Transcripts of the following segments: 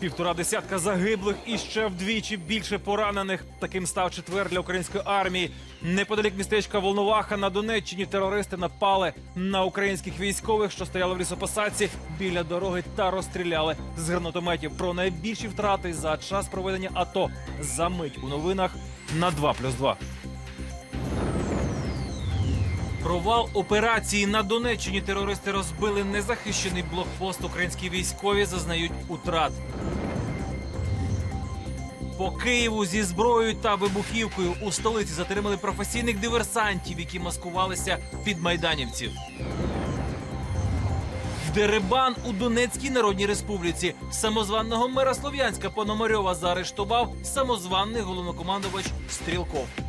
Півтора десятка загиблих і ще вдвічі більше поранених. Таким став четвер для української армії. Неподалік містечка Волноваха на Донеччині терористи напали на українських військових, що стояли в лісопосадці біля дороги та розстріляли з гранатометів. Про найбільші втрати за час проведення АТО за мить у новинах на 2+,2. Провал операції на Донеччині терористи розбили незахищений блокпост. Українські військові зазнають утрат. По Києву зі зброєю та вибухівкою у столиці затримали професійних диверсантів, які маскувалися під майданівців. Дерибан у Донецькій Народній Республіці самозванного мера Слов'янська Пономарьова заарештував самозваний головнокомандувач Стрілков.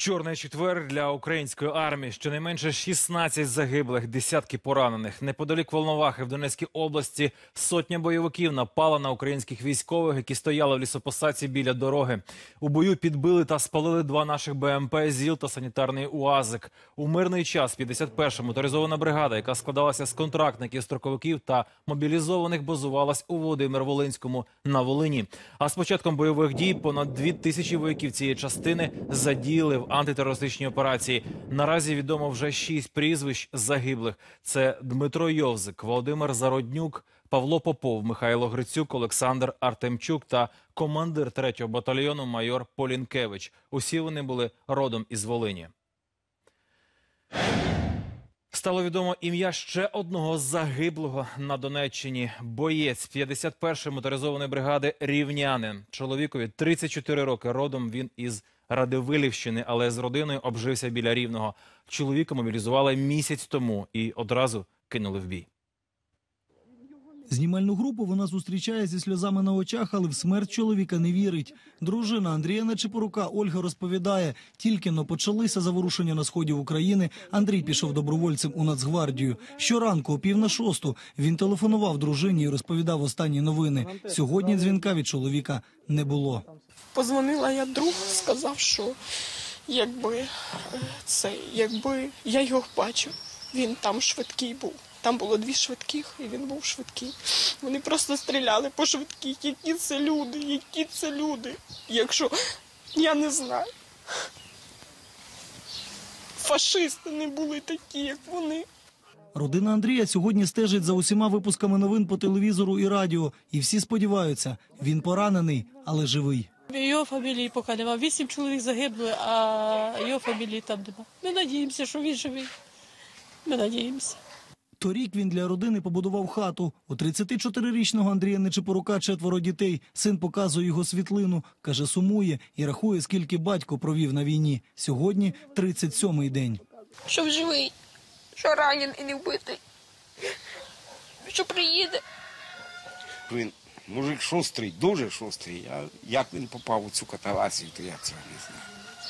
Чорний четвер для української армії. Щонайменше 16 загиблих, десятки поранених. Неподалік Волновахи в Донецькій області сотня бойовиків напала на українських військових, які стояли в лісопосадці біля дороги. У бою підбили та спалили два наших БМП ЗІЛ та санітарний УАЗик. У мирний час 51-ша моторизована бригада, яка складалася з контрактників, строковиків та мобілізованих, базувалась у Володимир-Волинському на Волині. А з початком бойових дій понад дві тисячі вояків цієї частини задіяли в антитерористичній операції. Наразі відомо вже шість прізвищ загиблих. Це Дмитро Йовзик, Володимир Зароднюк, Павло Попов, Михайло Грицюк, Олександр Артемчук та командир 3-го батальйону майор Полінкевич. Усі вони були родом із Волині. Стало відомо ім'я ще одного загиблого на Донеччині. Боєць 51-ї моторизованої бригади Рівнянин. Чоловікові 34 роки. Родом він із Радивилівщини, але з родиною обжився біля Рівного. Чоловіка мобілізували місяць тому і одразу кинули в бій. Знімальну групу вона зустрічає зі сльозами на очах, але в смерть чоловіка не вірить. Дружина Андрія Нечипорука Ольга розповідає, тільки но почалися заворушення на сході України. Андрій пішов добровольцем у Нацгвардію. Щоранку о пів на шосту він телефонував дружині і розповідав останні новини. Сьогодні дзвінка від чоловіка не було. Позвонила я другу, сказав, що якби е, це, якби я його бачив, він там швидкий був. Там було дві швидких, і він був швидкий. Вони просто стріляли по швидких. Які це люди, які це люди. Якщо я не знаю. Фашисти не були такі, як вони. Родина Андрія сьогодні стежить за усіма випусками новин по телевізору і радіо, і всі сподіваються, він поранений, але живий. Його фамілії поки нема. Вісім чоловік загибли, а його фамілії там нема. Ми надіємося, що він живий. Ми надіємося. Торік він для родини побудував хату. У 34-річного Андрія Нечипорука четверо дітей. Син показує його світлину, каже, сумує і рахує, скільки батько провів на війні. Сьогодні 37-й день. Що живий, що ранений і не вбитий. Що приїде. Він мужик шустрий, дуже шустрий. А як він попав у цю каталасію, то я цього не знаю.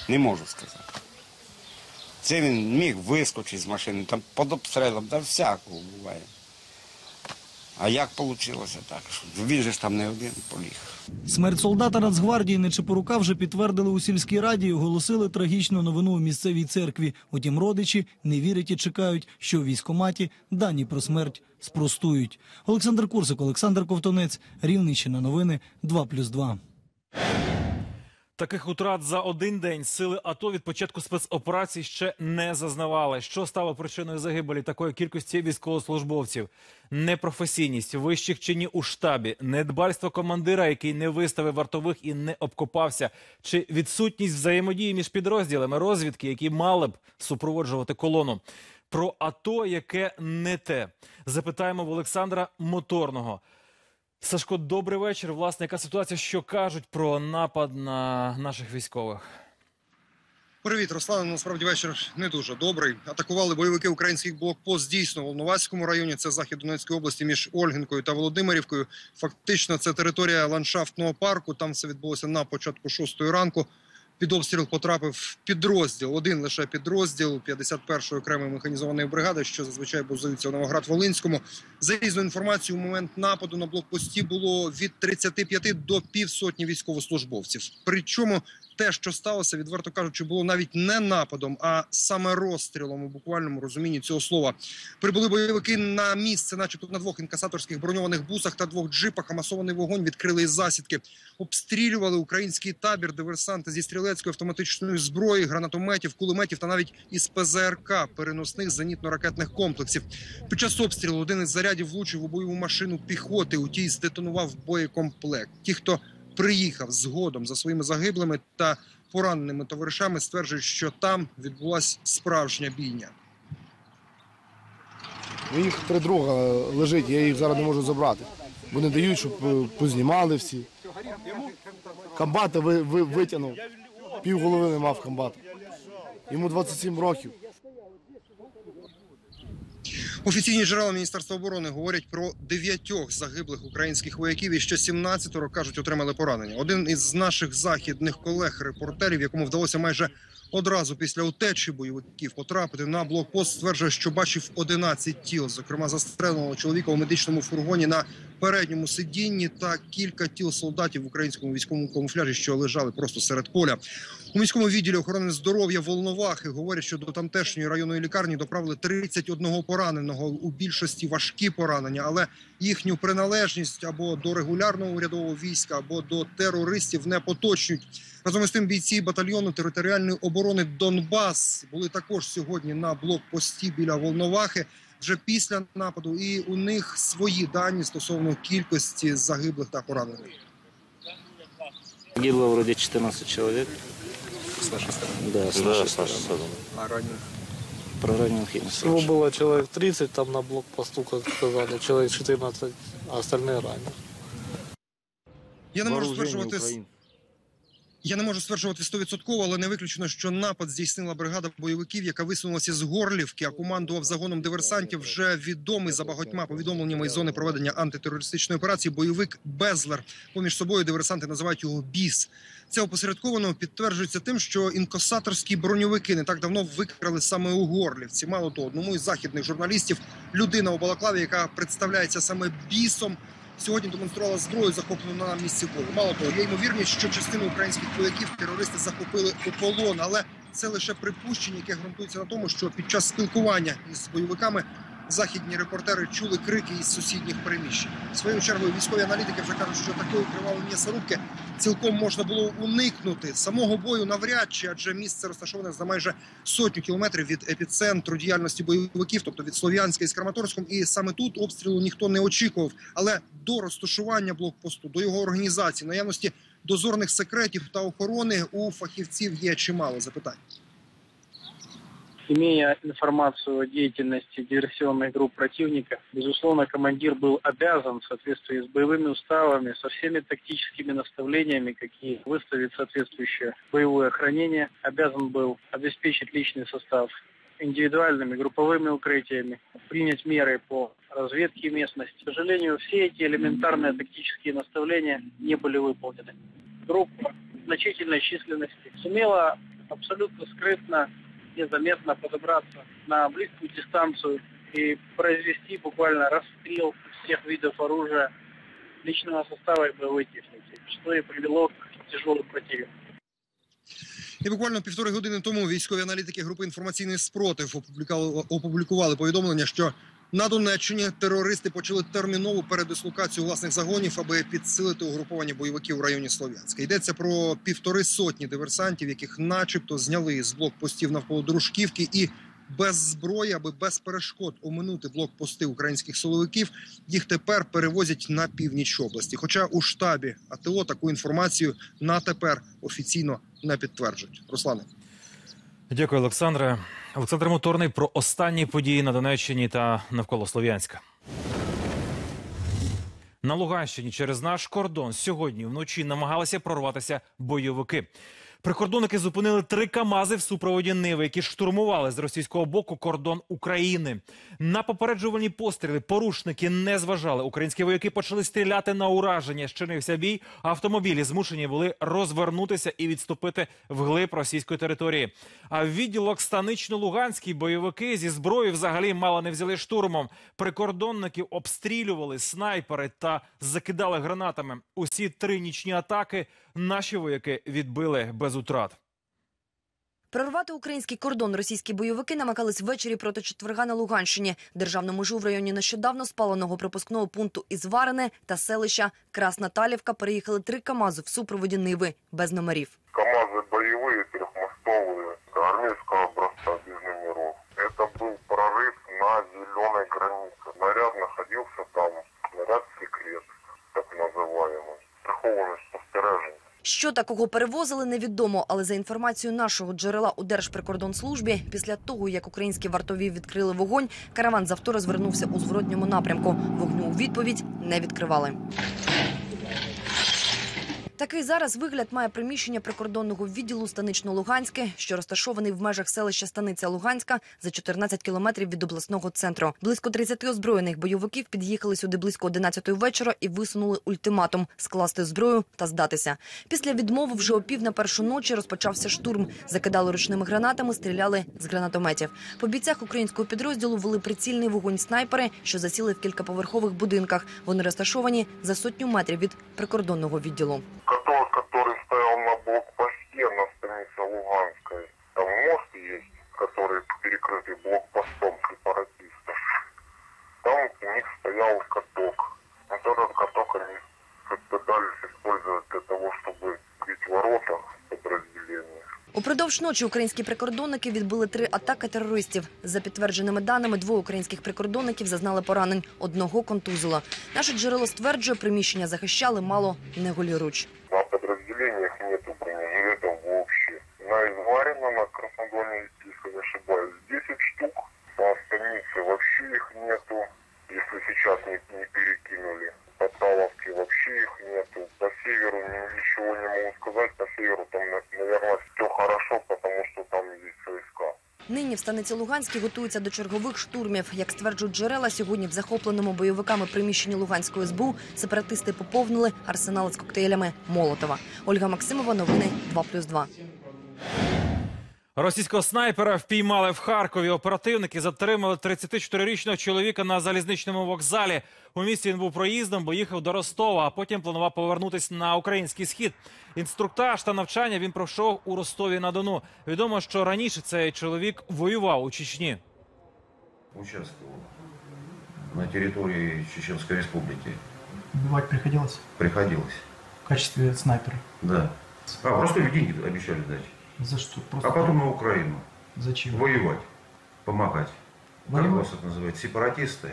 Не можу сказати. Це він міг вискочити з машини, там під обстрілом, да всякого буває. А як вийшло так? Він же ж там не один поліг. Смерть солдата Нацгвардії Нечепорука вже підтвердили у сільській раді і оголосили трагічну новину у місцевій церкві. Утім, родичі не вірять і чекають, що у військкоматі дані про смерть спростують. Олександр Курсик, Олександр Ковтонець, Рівненщина. Новини 2+,2. Таких утрат за один день сили АТО від початку спецоперацій ще не зазнавали. Що стало причиною загибелі такої кількості військовослужбовців? Непрофесійність вищих чинів у штабі, недбальство командира, який не виставив вартових і не обкопався, чи відсутність взаємодії між підрозділами розвідки, які мали б супроводжувати колону. Про АТО, яке не те, запитаємо в Олександра Моторного. Сашко, добрий вечір. Власне, яка ситуація? Що кажуть про напад на наших військових? Привіт, Руслан. Насправді вечір не дуже добрий. Атакували бойовики українських блокпост дійсно в Волноваському районі. Це захід Донецької області між Ольгинкою та Володимирівкою. Фактично, це територія ландшафтного парку. Там все відбулося на початку шостої ранку. Під обстріл потрапив підрозділ, один лише підрозділ 51-ї окремої механізованої бригади, що зазвичай базується у Новоград-Волинському. За різною інформацією, у момент нападу на блокпості було від 35 до півсотні військовослужбовців. Причому те, що сталося, відверто кажучи, було навіть не нападом, а саме розстрілом у буквальному розумінні цього слова. Прибули бойовики на місце, начебто на двох інкасаторських броньованих бусах та двох джипах. А масований вогонь відкрили із засідки. Обстрілювали український табір, диверсанти зі стрілецької автоматичної зброї, гранатометів, кулеметів та навіть із ПЗРК переносних зенітно-ракетних комплексів. Під час обстрілу один із зарядів влучив у бойову машину піхоти. У тій здетонував боєкомплект. Ті, хто приїхав згодом за своїми загиблими та пораненими товаришами, стверджують, що там відбулася справжня бійня. У їх три друга лежить, я їх зараз не можу забрати. Вони дають, щоб е, познімали всі. Комбата ви, ви, витягнув. Пів голови не мав комбата. Йому 27 років. Офіційні джерела Міністерства оборони говорять про дев'ятьох загиблих українських вояків і ще 17 кажуть отримали поранення. Один із наших західних колег-репортерів, якому вдалося майже одразу після утечі бойовиків потрапити на блокпост, стверджує, що бачив 11 тіл, зокрема застреленого чоловіка у медичному фургоні на передньому сидінні та кілька тіл солдатів в українському військовому камуфляжі, що лежали просто серед поля. У міському відділі охорони здоров'я Волновахи говорять, що до тамтешньої районної лікарні доправили 31 пораненого у більшості важкі поранення, але їхню приналежність або до регулярного урядового війська, або до терористів не поточнюють. Разом із тим бійці батальйону територіальної оборони Донбас були також сьогодні на блокпості біля Волновахи Вже після нападу, і у них свої дані стосовно кількості загиблих та поранених. Погибло вроде 14 человек. С нашей стороны? Да, с нашей стороны. А ранених? Про раненых я не Всего слышал. было человек 30 там на блокпосту, как сказали, человек 14, а остальные ранены. Я не можу Вооруження стверджувати України. Я не можу стверджувати стовідсотково, але не виключено, що напад здійснила бригада бойовиків, яка висунулася з Горлівки, а командував загоном диверсантів. Вже відомий за багатьма повідомленнями із зони проведення антитерористичної операції. Бойовик Безлер. Поміж собою диверсанти називають його біс. Це опосередковано підтверджується тим, що інкасаторські броньовики не так давно викрали саме у Горлівці. Мало того, одному із західних журналістів людина у Балаклаві, яка представляється саме бісом. Сьогодні демонструвала зброю, захоплену на місці бою. Мало того, є ймовірність, що частину українських вояків терористи захопили у полон, але це лише припущення, яке ґрунтується на тому, що під час спілкування із бойовиками західні репортери чули крики із сусідніх приміщень. Своєю чергою військові аналітики вже кажуть, що такої кривавої м'ясорубки цілком можна було уникнути самого бою навряд чи, адже місце розташоване за майже сотню кілометрів від епіцентру діяльності бойовиків, тобто від Слов'янська із Краматорськом. І саме тут обстрілу ніхто не очікував. Але до розташування блокпосту, до його організації, наявності дозорних секретів та охорони у фахівців є чимало запитань. Имея информацию о деятельности диверсионных групп противника, безусловно, командир был обязан в соответствии с боевыми уставами, со всеми тактическими наставлениями, какие выставит соответствующее боевое охранение, обязан был обеспечить личный состав индивидуальными групповыми укрытиями, принять меры по разведке местности. К сожалению, все эти элементарные тактические наставления не были выполнены. Группа значительной численности сумела абсолютно скрытно незаметно подобраться на близкую дистанцию и произвести буквально расстрел всех видов оружия, личного состава и боевой техники, что и привело к тяжелым потерям. І буквально півтори години тому військові аналітики групи інформаційний спротив опублікували, повідомлення, що на Донеччині терористи почали термінову передислокацію власних загонів, аби підсилити угруповання бойовиків у районі Слов'янська. Йдеться про півтори сотні диверсантів, яких, начебто, зняли з блокпостів навколо Дружківки і. Без зброї, аби без перешкод оминути блокпости українських силовиків, їх тепер перевозять на північ області. Хоча у штабі АТО таку інформацію на тепер офіційно не підтверджують. Руслане. Дякую, Олександре. Олександр Моторний про останні події на Донеччині та навколо Слов'янська. На Луганщині через наш кордон сьогодні вночі намагалися прорватися бойовики. Прикордонники зупинили три камази в супроводі Ниви, які штурмували з російського боку кордон України. На попереджувальні постріли порушники не зважали. Українські вояки почали стріляти на ураження. Щинився бій. Автомобілі змушені були розвернутися і відступити вглиб російської території. А в відділок станично-луганський бойовики зі зброї взагалі мало не взяли штурмом. Прикордонників обстрілювали снайпери та закидали гранатами. Усі три нічні атаки наші вояки відбили без утрат. Прорвати український кордон російські бойовики намагались ввечері проти четверга на Луганщині. Державну межу в районі нещодавно спаленого пропускного пункту Ізварине та селища Красна Талівка переїхали три КАМАЗи в супроводі Ниви без номерів. КАМАЗы боевые, трехмостовые, армейского образца без номеров. Это был прорыв на зеленой границе. Снаряд находился там, снаряд секрет, так называемый. Страхованный спостережень. Що такого перевозили, невідомо. Але за інформацією нашого джерела у Держприкордонслужбі, після того як українські вартові відкрили вогонь, караван з авто розвернувся у зворотньому напрямку. Вогню у відповідь не відкривали. Такий зараз вигляд має приміщення прикордонного відділу Станично-Луганське, що розташований в межах селища Станиця Луганська за 14 кілометрів від обласного центру. Близько 30 озброєних бойовиків під'їхали сюди близько 11 вечора і висунули ультиматум скласти зброю та здатися. Після відмови вже о пів на першу ночі розпочався штурм. Закидали ручними гранатами, стріляли з гранатометів. По бійцях українського підрозділу вели прицільний вогонь снайпери, що засіли в кількаповерхових будинках. Вони розташовані за сотню метрів від прикордонного відділу. Который, который стоял на блокпосте на станице Луганской. Там мост есть, который перекрытый блокпостом сепаратистов. Там у них стоял каток. Вот этот каток они пытались использовать для того, чтобы бить ворота подразделения. Упродовж ночі українські прикордонники відбили три атаки терористів. За підтвердженими даними, двоє українських прикордонників зазнали поранень, одного контузила. Наше джерело стверджує, приміщення захищали мало не голіруч. На подразделениях нету бронежилетов вообще. На Изварина, на Краснодоне, если не ошибаюсь, 10 штук. На станице вообще их нету, если сейчас не, не перекинули. По Таловке вообще их нету. По северу ни- ничего не могу сказать. По северу там, на- наверное, все хорошо, потому что там есть войска. Нині в станиці Луганській готуються до чергових штурмів. Як стверджують джерела, сьогодні в захопленому бойовиками приміщенні Луганської СБУ сепаратисти поповнили арсенал з коктейлями Молотова. Ольга Максимова, новини 2+,2. Російського снайпера впіймали в Харкові. Оперативники затримали 34-річного чоловіка на залізничному вокзалі. У місті він був проїздом, бо їхав до Ростова, а потім планував повернутися на український схід. Інструктаж та навчання він пройшов у Ростові на Дону. Відомо, що раніше цей чоловік воював у Чечні. участвовал на территории Чеченской Республики. Убивать приходилось Приходилось. в качестве снайпера. Да. А, просто деньги обещали дать. За что? Просто А потом на Украину. Зачем? Воевать. Помогать. Как Воевать? вас это называют? Сепаратисты?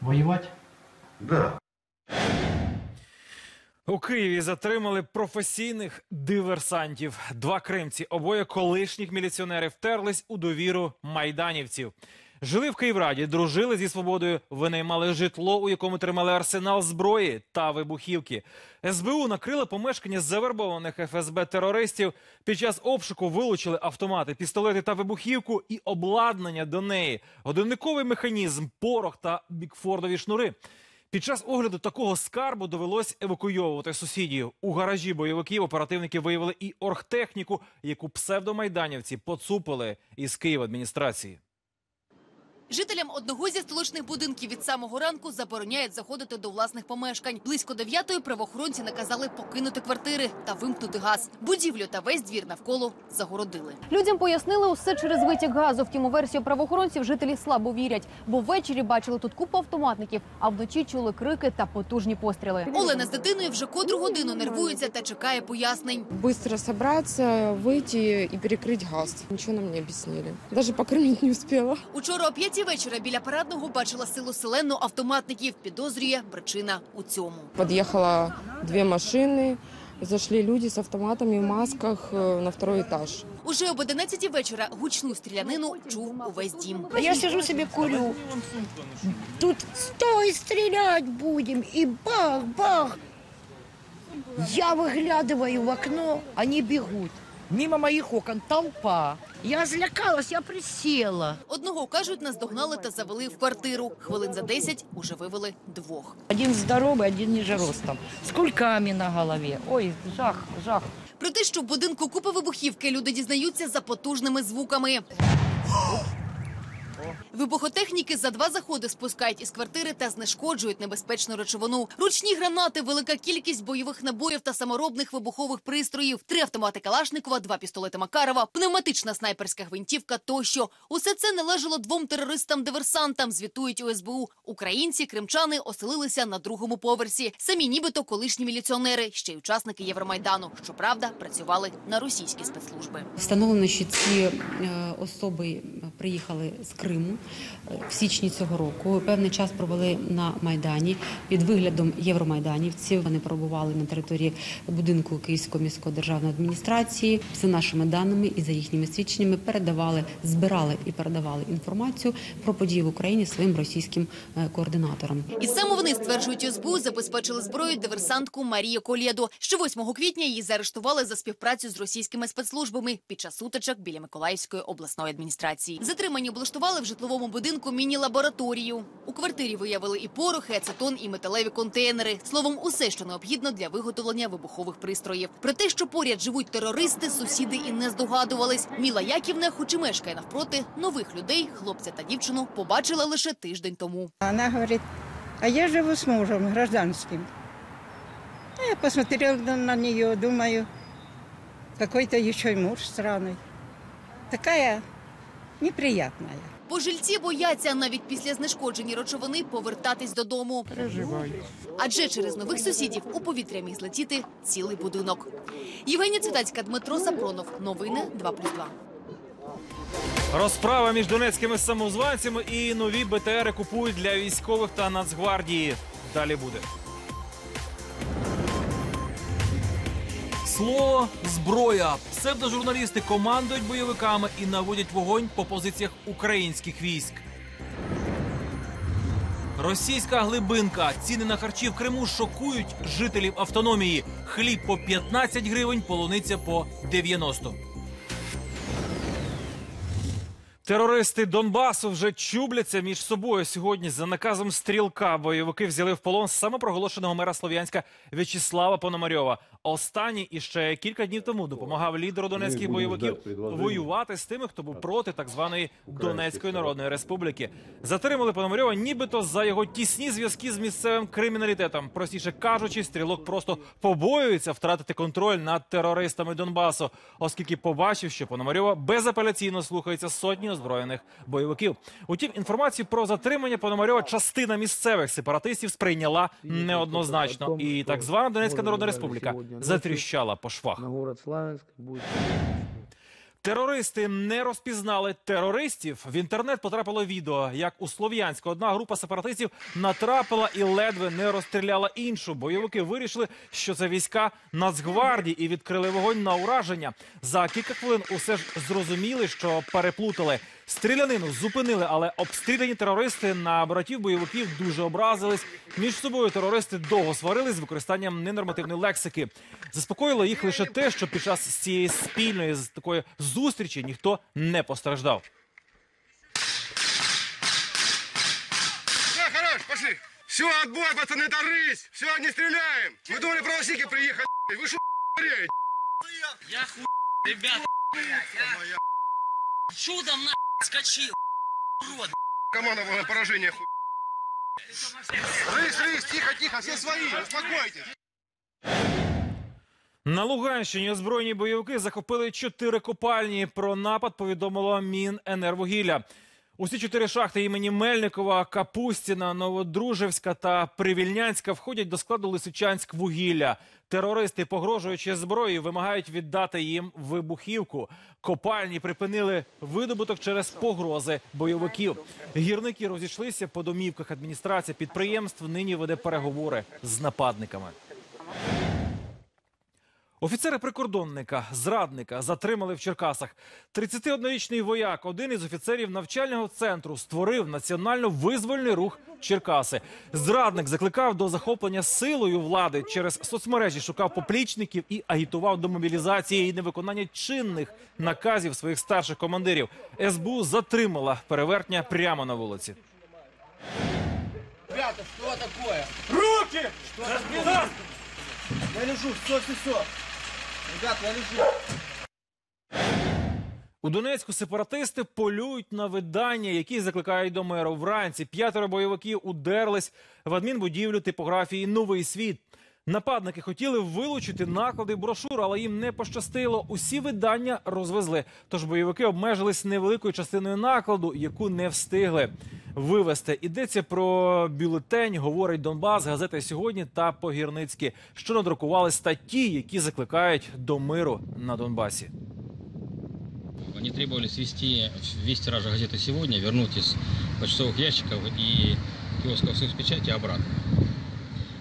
Воевать? Да. У Києві затримали професійних диверсантів. Два кримці, обоє колишніх міліціонерів, втерлись у довіру майданівців. Жили в Київраді, дружили зі свободою, винаймали житло, у якому тримали арсенал зброї та вибухівки. СБУ накрили помешкання завербованих ФСБ терористів. Під час обшуку вилучили автомати, пістолети та вибухівку і обладнання до неї, годинниковий механізм, порох та бікфордові шнури. Під час огляду такого скарбу довелось евакуйовувати сусідів. У гаражі бойовиків оперативники виявили і оргтехніку, яку псевдомайданівці поцупили із Київадміністрації. Жителям одного зі столичних будинків від самого ранку забороняють заходити до власних помешкань. Близько дев'ятої правоохоронці наказали покинути квартири та вимкнути газ. Будівлю та весь двір навколо загородили. Людям пояснили усе через витік газу. Втім, у версію правоохоронців жителі слабо вірять, бо ввечері бачили тут купу автоматників, а вночі чули крики та потужні постріли. Олена з дитиною вже котру годину нервується та чекає пояснень. Быстро собраться, выйти и перекрыть газ. Ничего нам не объяснили. Даже покормить не успела. Учора о п'ятій вечора біля парадного бачила силу селену автоматників. Підозрює причина у цьому. Подъехало две машины, зашли люди с автоматами в масках э, на второй этаж. Уже об 11 вечора гучну стрілянину чув увесь дім. Я сижу себе курю. Тут стой, стрелять будем. И бах-бах. Я выглядываю в окно, они бегут. Мимо моих окон толпа. Я злякалась, я присіла. Одного кажуть, наздогнали та завели в квартиру. Хвилин за 10 уже вивели двох. Один здоровий, один ниже ростом. З кульками на голові. Ой, жах, жах. Про те, що в будинку купа вибухівки, люди дізнаються за потужними звуками. Вибухотехніки за два заходи спускають із квартири та знешкоджують небезпечну речовину. Ручні гранати, велика кількість бойових набоїв та саморобних вибухових пристроїв, три автомати Калашникова, два пістолети Макарова, пневматична снайперська гвинтівка тощо. Усе це належало двом терористам-диверсантам. Звітують у СБУ. Українці, кримчани оселилися на другому поверсі. Самі нібито колишні міліціонери, ще й учасники Євромайдану. Щоправда, працювали на російські спецслужби. Встановлено, що ці е, особи приїхали з Криму е, в січні цього року. Певний час провели на майдані під виглядом євромайданівців. Вони перебували на території будинку Київської міської державної адміністрації. За нашими даними і за їхніми свідченнями передавали, збирали і передавали інформацію про події в Україні своїм російським е, координаторам. І саме вони стверджують СБУ, забезпечили зброю диверсантку Марію Колєду. Ще 8 квітня її заарештували за співпрацю з російськими спецслужбами під час сутичок біля Миколаївської обласної адміністрації. Затримані облаштували в житловому будинку міні-лабораторію. У квартирі виявили і порохи, ацетон, і металеві контейнери. Словом, усе, що необхідно для виготовлення вибухових пристроїв. Про те, що поряд живуть терористи, сусіди і не здогадувались. Міла Яківна, хоч і мешкає навпроти, нових людей, хлопця та дівчину, побачила лише тиждень тому. Она говорит, а я живу с мужем гражданским. А Я посмотрела на нее, думаю, какой-то еще и муж странный. Такая неприятная. Пожильці бояться навіть після знешкоджені речовини повертатись додому. Адже через нових сусідів у повітря міг злетіти цілий будинок. Євгенія Цвітацька, Дмитро Сапронов. Новини 2+,2. Розправа між донецькими самозванцями і нові БТРи купують для військових та Нацгвардії. Далі буде. Слово зброя. Псевдожурналісти командують бойовиками і наводять вогонь по позиціях українських військ. Російська глибинка. Ціни на харчі в Криму шокують жителів автономії. Хліб по 15 гривень, полуниця по 90. Терористи Донбасу вже чубляться між собою сьогодні. За наказом стрілка бойовики взяли в полон самопроголошеного мера Слов'янська В'ячеслава Пономарьова. Останній іще кілька днів тому допомагав лідеру донецьких бойовиків воювати з тими, хто був проти так званої Донецької Народної Республіки. Затримали Пономарьова, нібито за його тісні зв'язки з місцевим криміналітетом. Простіше кажучи, стрілок просто побоюється втратити контроль над терористами Донбасу, оскільки побачив, що Пономарьова безапеляційно слухається сотні озброєних бойовиків. Утім, інформацію про затримання Пономарьова частина місцевих сепаратистів сприйняла неоднозначно, і так звана Донецька Народна Республіка затріщала по швах. Терористи не розпізнали терористів. В інтернет потрапило відео, як у Слов'янську одна група сепаратистів натрапила і ледве не розстріляла іншу. Бойовики вирішили, що це війська Нацгвардії і відкрили вогонь на ураження. За кілька хвилин усе ж зрозуміли, що переплутали. Стрілянину зупинили, але обстріляні терористи на братів бойовиків дуже образились. Між собою терористи довго сварились з використанням ненормативної лексики. Заспокоїло їх лише те, що під час цієї спільної з такої зустрічі ніхто не постраждав. Все, хорош, пошли. Все, отбой, пацаны, торрись. Все, не стреляем. Мы думали, правосники приехали. Вы что, реете? Я хуй, ребята. Чудом на скочил. Урод. Команда на поражение, хуй. Рысь, рысь, тихо, тихо, все свои, успокойтесь. На Луганщині озброєні бойовики захопили чотири копальні. Про напад повідомило Міненервугілля. Усі чотири шахти імені Мельникова, Капустіна, Новодружевська та Привільнянська входять до складу Лисичанськ вугілля. Терористи, погрожуючи зброєю, вимагають віддати їм вибухівку. Копальні припинили видобуток через погрози бойовиків. Гірники розійшлися по домівках. Адміністрація підприємств нині веде переговори з нападниками. Офіцери-прикордонника, зрадника затримали в Черкасах. 31-річний вояк, один із офіцерів навчального центру, створив національно-визвольний рух Черкаси. Зрадник закликав до захоплення силою влади через соцмережі, шукав поплічників і агітував до мобілізації і невиконання чинних наказів своїх старших командирів. СБУ затримала перевертня прямо на вулиці. Ребята, что такое? Руки! Что такое? Я лежу, все, все, все. Ребят, я лежу. У Донецьку сепаратисти полюють на видання, які закликають до меру. Вранці п'ятеро бойовиків удерлись в адмінбудівлю типографії Новий світ. Нападники хотіли вилучити наклади брошур, але їм не пощастило. Усі видання розвезли. Тож бойовики обмежились невеликою частиною накладу, яку не встигли вивезти. Йдеться про бюлетень, говорить Донбас, газети сьогодні та погірницькі, що надрукували статті, які закликають до миру на Донбасі. Они требовали свести весь тираж газеты сегодня, вернуть из почтовых ящиков и киосков печати обратно.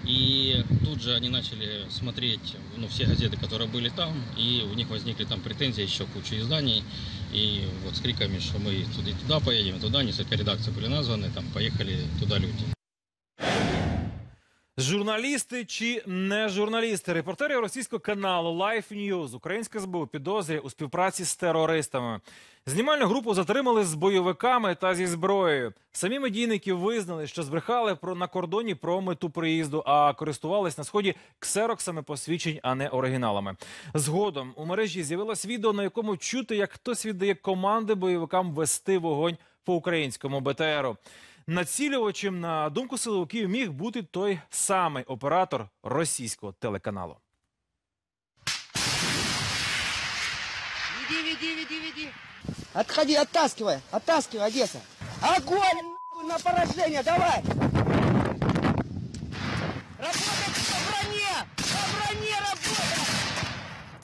И тут же они начали смотреть ну, все газеты, которые были там, и у них возникли там претензии еще куча изданий. И вот с криками, что мы туда, туда поедем, туда, несколько редакций были названы, там поехали туда люди. Журналісти чи не журналісти? Репортери російського каналу Life News Українська СБУ підозрює у співпраці з терористами. Знімальну групу затримали з бойовиками та зі зброєю. Самі медійники визнали, що збрехали про на кордоні про мету приїзду, а користувались на сході ксероксами посвідчень, а не оригіналами. Згодом у мережі з'явилось відео, на якому чути, як хтось віддає команди бойовикам вести вогонь по українському БТРу. Націлювачем, на думку силовиків, міг бути той самий оператор російського телеканалу. Веди, веди, веди, веди. Отходи, оттаскивай, оттаскивай, Одесса. Огонь на поражение, давай. Работать по броне, по броне работать.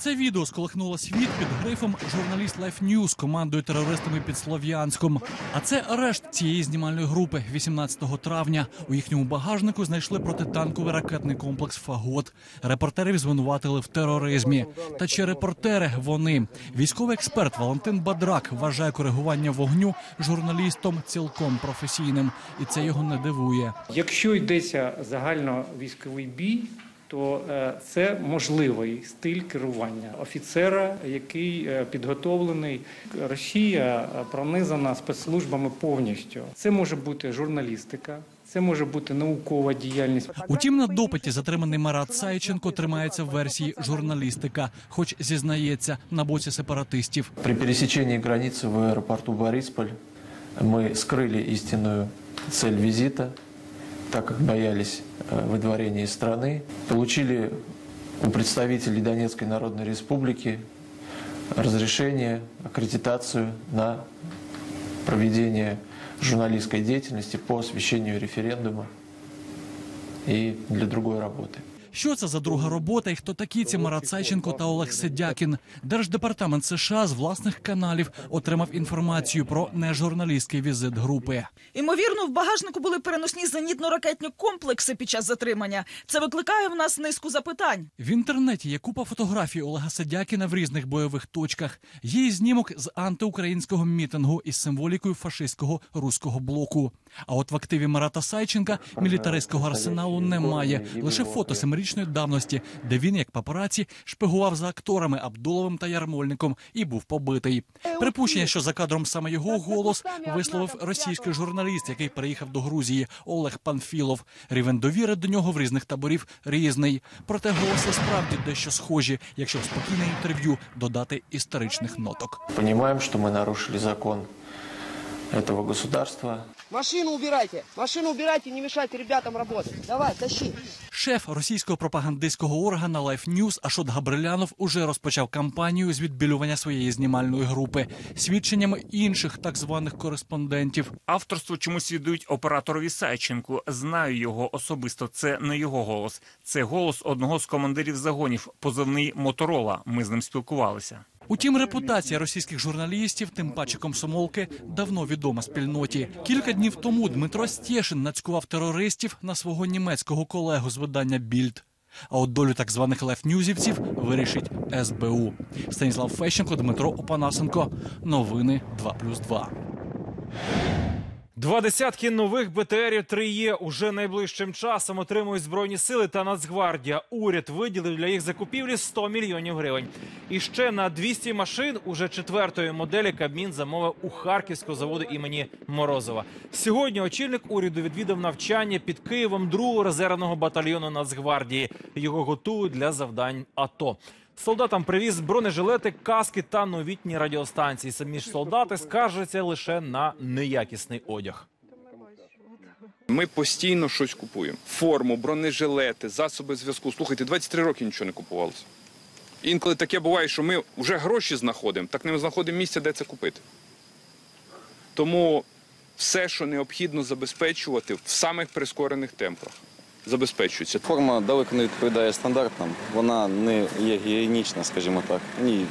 Це відео сколихнуло світ під грифом журналіст Life News командою терористами під Слов'янськом. А це арешт цієї знімальної групи 18 травня. У їхньому багажнику знайшли протитанковий ракетний комплекс Фагот. Репортерів звинуватили в тероризмі. Та чи репортери вони? Військовий експерт Валентин Бадрак вважає коригування вогню журналістом цілком професійним, і це його не дивує. Якщо йдеться загальновійськовий бій, то е, це можливий стиль керування офіцера, який е, підготовлений. Росія е, пронизана спецслужбами повністю. Це може бути журналістика, це може бути наукова діяльність. Утім, на допиті затриманий Марат Сайченко тримається в версії журналістика, хоч зізнається на боці сепаратистів. При пересечении границы в аэропорту Борисполь мы скрыли истинную цель визита, так как боялись э, выдворения из страны. Получили у представителей Донецкой Народной Республики разрешение, аккредитацию на проведение журналистской деятельности по освещению референдума и для другой работы. Що це за друга робота і хто такі ці Марат Сайченко та Олег Седякін? Держдепартамент США з власних каналів отримав інформацію про нежурналістський візит групи. Імовірно, в багажнику були переносні зенітно-ракетні комплекси під час затримання. Це викликає в нас низку запитань. В інтернеті є купа фотографій Олега Седякіна в різних бойових точках. Є і знімок з антиукраїнського мітингу із символікою фашистського руського блоку. А от в активі Марата Сайченка мілітаристського арсеналу немає. Лише фото семирічної давності, де він, як папараці, шпигував за акторами Абдуловим та Ярмольником і був побитий. Припущення, що за кадром саме його голос висловив російський журналіст, який переїхав до Грузії Олег Панфілов. Рівень довіри до нього в різних таборів різний. Проте голоси справді дещо схожі, якщо в спокійне інтерв'ю додати історичних ноток. Понимаем, что мы нарушили закон этого государства. Машину убирайте, машину убирайте, не мешайте ребятам работать. Давай, тащи. Шеф російського пропагандистського органа Life News Ашот Габрилянов уже розпочав кампанію з відбілювання своєї знімальної групи свідченнями інших так званих кореспондентів. Авторство чомусь віддають операторові Сайченку. Знаю його особисто. Це не його голос. Це голос одного з командирів загонів, позивний Моторола. Ми з ним спілкувалися. Утім, репутація російських журналістів, тим паче комсомолки, давно відома спільноті. Кілька днів тому Дмитро Стєшин нацькував терористів на свого німецького колегу з видання Більд. А от долю так званих лефнюзівців вирішить СБУ. Станіслав Фещенко, Дмитро Опанасенко. Новини 2+,2. Два десятки нових БТРів 3Е уже найближчим часом отримують збройні сили та Нацгвардія. Уряд виділив для їх закупівлі 100 мільйонів гривень. І ще на 200 машин уже четвертої моделі Кабмін замовив у Харківського заводу імені Морозова. Сьогодні очільник уряду відвідав навчання під Києвом другого резервного батальйону Нацгвардії. Його готують для завдань АТО. Солдатам привіз бронежилети, каски та новітні радіостанції. Самі ж солдати скаржаться лише на неякісний одяг. Ми постійно щось купуємо: форму, бронежилети, засоби зв'язку. Слухайте, 23 роки нічого не купувалося. Інколи таке буває, що ми вже гроші знаходимо, так не знаходимо місця, де це купити. Тому все, що необхідно забезпечувати в самих прискорених темпах, забезпечується. Форма далеко не відповідає стандартам, вона не є гігієнічна, скажімо так. Ні.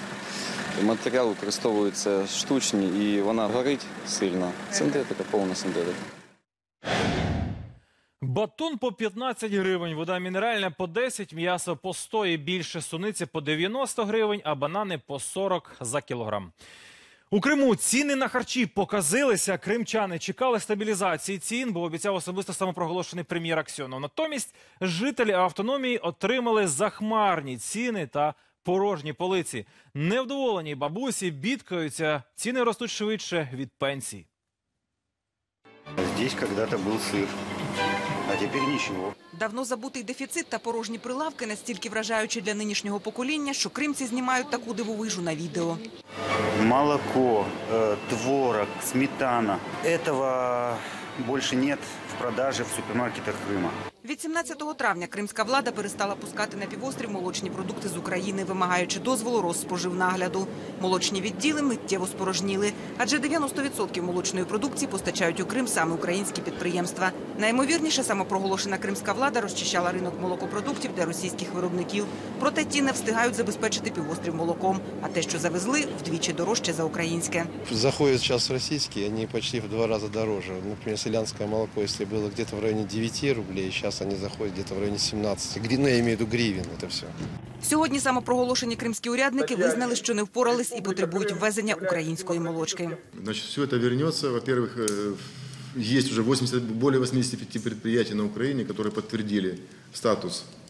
Матеріал використовується штучні і вона горить сильно. Синтетика, повна синтетика. Батон по 15 гривень, вода мінеральна по 10, м'ясо по 100 і більше, суниці по 90 гривень, а банани по 40 за кілограм. У Криму ціни на харчі показилися. Кримчани чекали стабілізації цін, бо обіцяв особисто самопроголошений прем'єр Аксьонов. Натомість жителі автономії отримали захмарні ціни та порожні полиці. Невдоволені бабусі бідкаються. Ціни ростуть швидше від пенсій. Здесь когда-то был сыр, а теперь ничего. Давно забутий дефіцит та порожні прилавки настільки вражаючі для нинішнього покоління, що кримці знімають таку дивовижу на відео. Молоко, э, творог, сметана. Этого больше нет в продаже в супермаркетах Крыма. Від 17 травня кримська влада перестала пускати на півострів молочні продукти з України, вимагаючи дозволу Розспоживнагляду. Молочні відділи миттєво спорожніли, адже 90% молочної продукції постачають у Крим саме українські підприємства. Найімовірніше, самопроголошена кримська влада розчищала ринок молокопродуктів для російських виробників. Проте ті не встигають забезпечити півострів молоком, а те, що завезли, вдвічі дорожче за українське. Заходят сейчас российские, они почти в два раза дороже. Например, селянское молоко, если было где-то в районе 9 рублей, сейчас они заходят где-то в районе 17. Гри- Ну, я имею в виду гривен, это все. Сьогодні самопроголошені кримські урядники визнали, що не впорались і потребують ввезення української молочки. Значит, все это вернется. Во-первых, э, есть уже 80, более 85 предприятий на Украине, которые подтвердили статус э,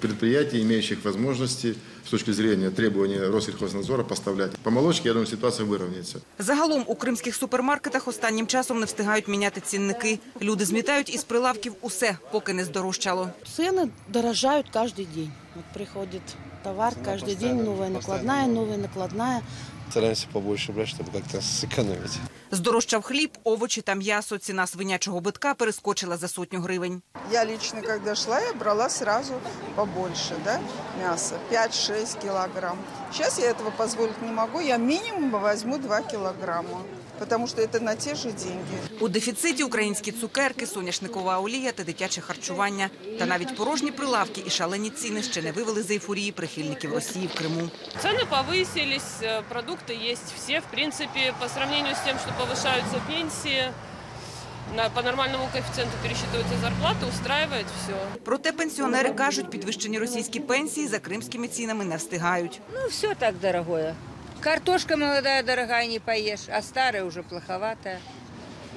предприятий, имеющих возможности с точки зрения требований Россельхознадзора поставлять. По молочке, я думаю, ситуация выровняется. Загалом у кримських супермаркетах останнім часом не встигають міняти цінники. Люди змітають із прилавків усе, поки не здорожчало. Цены дорожают каждый день. Вот приходит товар каждый день, новая накладная, новая накладная. Стараемся побольше брать, чтобы как-то сэкономить. Здорожчав хліб, овочі та м'ясо. Ціна свинячого битка перескочила за сотню гривень. Я лично, коли йшла, я брала одразу побольше, да, мяса, 5-6 кілограм. Зараз я цього позволить не могу, я мінімум возьму 2 килограмма, потому что это на те же деньги. У дефіциті українські цукерки, соняшникова олія та дитяче харчування. Та навіть порожні прилавки і шалені ціни ще не вивели з ейфорії прихильників Росії в Криму. Цены повысились, э, продукты есть все. В принципе, по сравнению с тем, что повышаются пенсии, на, по нормальному коэффициенту пересчитываются зарплаты, устраивает все. Проте пенсіонери кажуть, підвищені російські пенсії за кримськими цінами не встигають. Ну, все так дорогое. Картошка молодая дорогая не поешь, а старая уже плоховатая.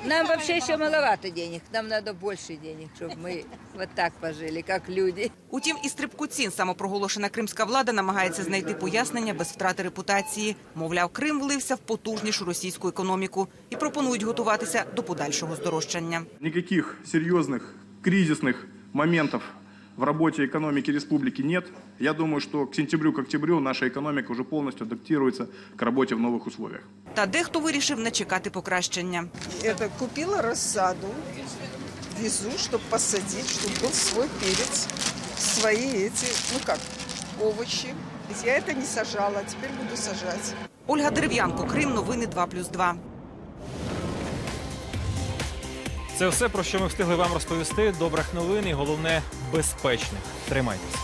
Нам вообще еще маловато денег, нам надо больше денег, чтобы мы вот так пожили, как люди. Утім, і стрибку цін самопроголошена кримська влада намагається знайти пояснення без втрати репутації. Мовляв, Крим влився в потужнішу російську економіку і пропонують готуватися до подальшого здорожчання. Никаких серьезных кризисных моментов в работе экономики республики нет. Я думаю, что к сентябрю, к октябрю наша экономика уже полностью адаптируется к работе в новых условиях. Та дехто вирішив не чекати покращення. Это купила рассаду, везу, чтобы посадить, чтобы был свой перец, свои эти, ну как, овощи. Я это не сажала, а теперь буду сажать. Ольга Дерев'янко, Крим, новини 2+,2. Це все, про що ми встигли вам розповісти. Добрих новин і головне безпечних. Тримайтеся.